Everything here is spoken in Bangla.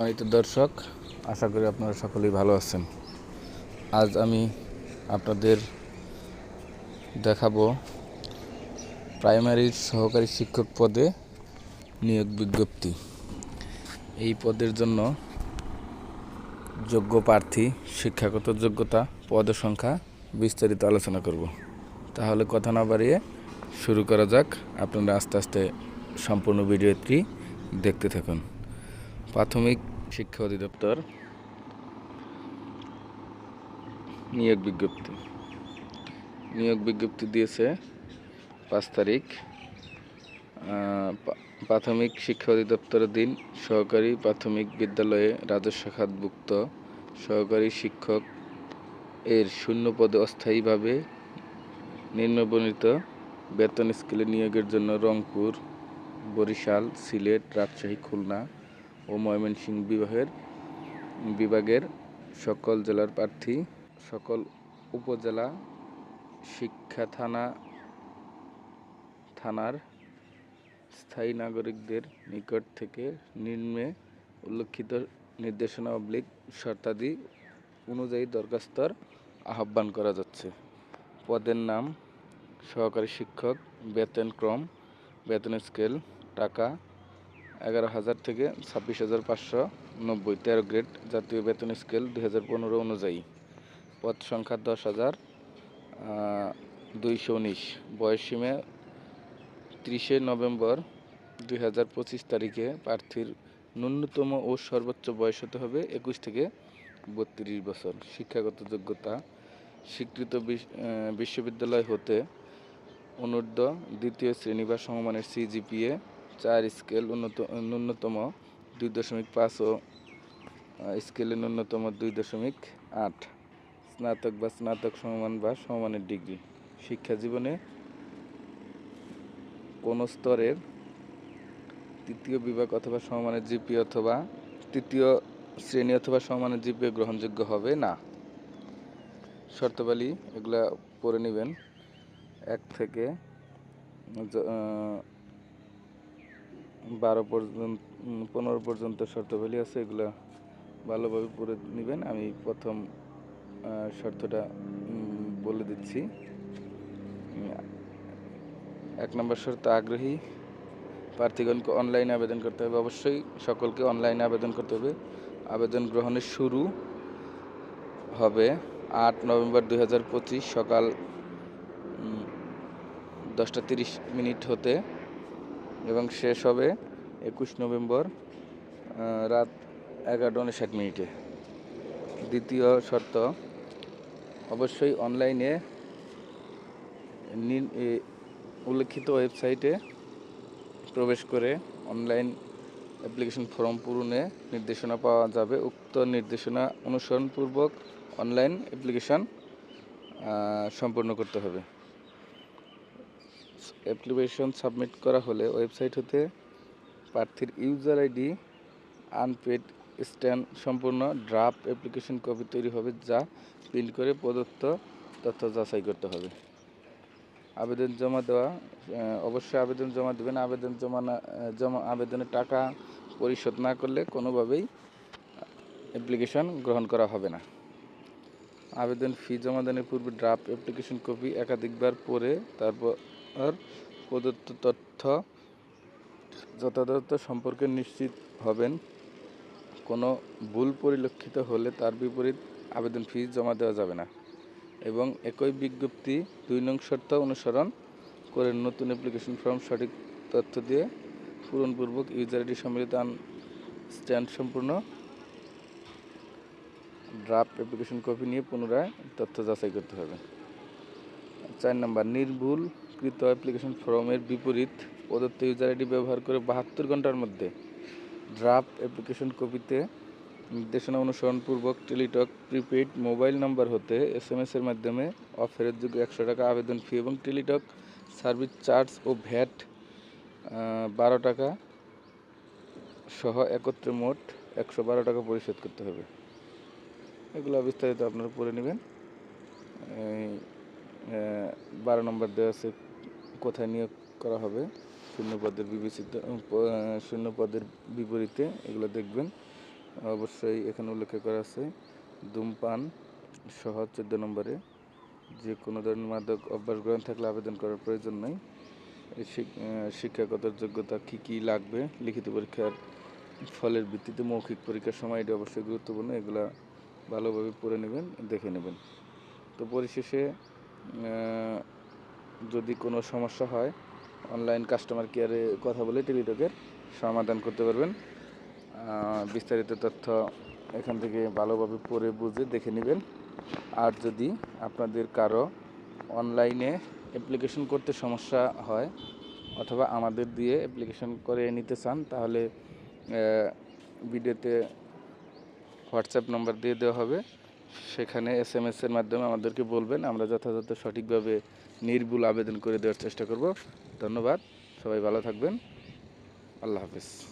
সম্মানিত দর্শক, আশা করি আপনারা সকলেই ভালো আছেন। আজ আমি আপনাদের দেখাবো প্রাইমারির সহকারী শিক্ষক পদে নিয়োগ বিজ্ঞপ্তি। এই পদের জন্য যোগ্য প্রার্থী, শিক্ষাগত যোগ্যতা পদের সংখ্যা বিস্তারিত আলোচনা করব। তাহলে কথা না বাড়িয়ে শুরু করা যাক। আপনারা আস্তে আস্তে সম্পূর্ণ ভিডিওটি দেখতে থাকুন। প্রাথমিক শিক্ষা অধিদপ্তর নিয়োগ বিজ্ঞপ্তি। নিয়োগ বিজ্ঞপ্তি দিয়েছে পাঁচ তারিখ। প্রাথমিক শিক্ষা অধিদপ্তরের দিন সহকারী প্রাথমিক বিদ্যালয়ে রাজস্ব খাতভুক্ত সহকারী শিক্ষক এর শূন্য পদে অস্থায়ীভাবে নিম্নবর্ণিত বেতন স্কেলে নিয়োগের জন্য রংপুর, বরিশাল, সিলেট, রাজশাহী, খুলনা ও ময়মনসিংহ বিভাগের বিভাগের সকল জেলার প্রার্থী, সকল উপজেলা শিক্ষা থানা, থানার স্থায়ী নাগরিকদের নিকট থেকে নিম্নে উল্লেখিত নির্দেশনা অবলিক শর্তাদি অনুযায়ী দরখাস্তর আহ্বান করা যাচ্ছে। পদের নাম সহকারী শিক্ষক, বেতন ক্রম, বেতন স্কেল, টাকা এগারো হাজার থেকে ছাব্বিশ হাজার পাঁচশো নব্বই, তেরো গ্রেড জাতীয় বেতন স্কেল দুই হাজার পনেরো অনুযায়ী। পদ সংখ্যা দশ হাজার দুইশো উনিশ। বয়স সীমা ত্রিশে নভেম্বর দুই হাজার পঁচিশ তারিখে প্রার্থীর ন্যূনতম ও সর্বোচ্চ বয়স হতে হবে একুশ থেকে বত্রিশ বছর। শিক্ষাগত যোগ্যতা, স্বীকৃত বিশ- বিশ্ববিদ্যালয় হতে অনূর্ধ্ব দ্বিতীয় শ্রেণি বা সমমানের সিজিপিএ চার স্কেল উন্নত ন্যূনতম দুই দশমিক পাঁচ ও স্কেলে ন্যূনতম দুই দশমিক আট। স্নাতক বা স্নাতক সমমান বা সমমানের ডিগ্রি। শিক্ষা জীবনে কোনো স্তরের তৃতীয় বিভাগ অথবা সমমানের জিপি অথবা তৃতীয় শ্রেণি অথবা সমমানের জিপি গ্রহণযোগ্য হবে? না। শর্তাবলী এগুলা পড়ে নেবেন। এক থেকে বারো পর্যন্ত পনেরো পর্যন্ত শর্তাবলী আছে, এগুলো ভালোভাবে পড়ে নেবেন। আমি প্রথম শর্তটা বলে দিচ্ছি। এক নম্বর শর্ত, আগ্রহী প্রার্থীগণকে অনলাইনে আবেদন করতে হবে। অবশ্যই সকলকে অনলাইনে আবেদন করতে হবে। আবেদন গ্রহণের শুরু হবে আট নভেম্বর দুই হাজার পঁচিশ সকাল দশটা তিরিশ মিনিট হতে এবং শেষ হবে একুশ নভেম্বর রাত এগারোটা উনষাট মিনিটে। দ্বিতীয় শর্ত, অবশ্যই অনলাইনে উল্লেখিত ওয়েবসাইটে প্রবেশ করে অনলাইন অ্যাপ্লিকেশন ফর্ম পূরণে নির্দেশনা পাওয়া যাবে। উক্ত নির্দেশনা অনুসরণপূর্বক অনলাইন অ্যাপ্লিকেশন সম্পূর্ণ করতে হবে। অ্যাপ্লিকেশন সাবমিট করা হলে ওয়েবসাইট হতে প্রার্থীর ইউজার আইডি, আনপেড স্ট্যান্ড সম্পূর্ণ ড্রাফট অ্যাপ্লিকেশন কপি তৈরি হবে যা প্রিন্ট করে প্রদত্ত তথ্য যাচাই করতে হবে। আবেদন জমা দেওয়া অবশ্যই আবেদন জমা দেবেন। আবেদন জমা না, জমা আবেদনের টাকা পরিশোধ না করলে কোনোভাবেই অ্যাপ্লিকেশন গ্রহণ করা হবে না। আবেদন ফি জমা দানের পূর্বে ড্রাফট অ্যাপ্লিকেশন কপি একাধিকবার পড়ে তারপর প্রদত্ত তথ্য যথাযথ সম্পর্কে নিশ্চিত হবেন। কোনো ভুল পরিলক্ষিত হলে তার বিপরীত আবেদন ফি জমা দেওয়া যাবে না এবং একই বিজ্ঞপ্তি দুই নং শর্ত অনুসরণ করে নতুন অ্যাপ্লিকেশন ফর্ম সঠিক তথ্য দিয়ে পূরণপূর্বক ইউজার আইডি সম্মিলিত স্ট্যান্ড সম্পূর্ণ ড্রাফট অ্যাপ্লিকেশন কপি নিয়ে পুনরায় তথ্য যাচাই করতে হবে। চার নম্বর, নির্ভুলকৃত অ্যাপ্লিকেশন ফর্মের বিপরীত প্রদত্ত ইউজার আইডি ব্যবহার করে বাহাত্তর ঘণ্টার মধ্যে ড্রাফট অ্যাপ্লিকেশন কপিতে নির্দেশনা অনুসরণপূর্বক টেলিটক প্রিপেইড মোবাইল নাম্বার হতে এস এম এর মাধ্যমে অফেরতযোগ্য একশো টাকা আবেদন ফি এবং টেলিটক সার্ভিস চার্জ ও ভ্যাট বারো টাকা সহ একত্রে মোট একশো বারো টাকা পরিশোধ করতে হবে। এগুলো বিস্তারিত আপনারা পড়ে নেবেন। এই, বারো নম্বর দেওয়া আছে কোথায় নিয়োগ করা হবে। শূন্য পদের বিবেচিত উম, প- আহ, শূন্য পদের বিপরীতে এগুলো দেখবেন। অবশ্যই এখানে উল্লেখ করা আছে ধূমপান সহ চোদ্দ নম্বরে। যে কোনো ধরনের মাদক অভ্যাস গ্রহণ থাকলে আবেদন করার প্রয়োজন নেই। শিক্ষাগত যোগ্যতা কী কী লাগবে লিখিত পরীক্ষার ফলের ভিত্তিতে মৌখিক পরীক্ষার সময় এটা অবশ্যই গুরুত্বপূর্ণ এগুলা ভালোভাবে পড়ে নেবেন দেখে নেবেন। তো পরিশেষে যদি কোনো সমস্যা হয় অনলাইন কাস্টমার কেয়ারে কথা বলে টেলিটকের সমাধান করতে পারবেন। বিস্তারিত তথ্য এখান থেকে ভালোভাবে পড়ে বুঝে দেখে নেবেন। আর যদি আপনাদের কারও অনলাইনে অ্যাপ্লিকেশন করতে সমস্যা হয় অথবা আমাদের দিয়ে অ্যাপ্লিকেশন করে নিতে চান, তাহলে ভিডিওতে হোয়াটসঅ্যাপ নম্বর দিয়ে দেওয়া হবে। সেখানে এস এম এর মাধ্যমে আমাদেরকে বলবেন। আমরা যথাযথ সঠিকভাবে নির্ভুল আবেদন করে দেওয়ার চেষ্টা করব। ধন্যবাদ। সবাই ভালো থাকবেন। আল্লাহ হাফিজ।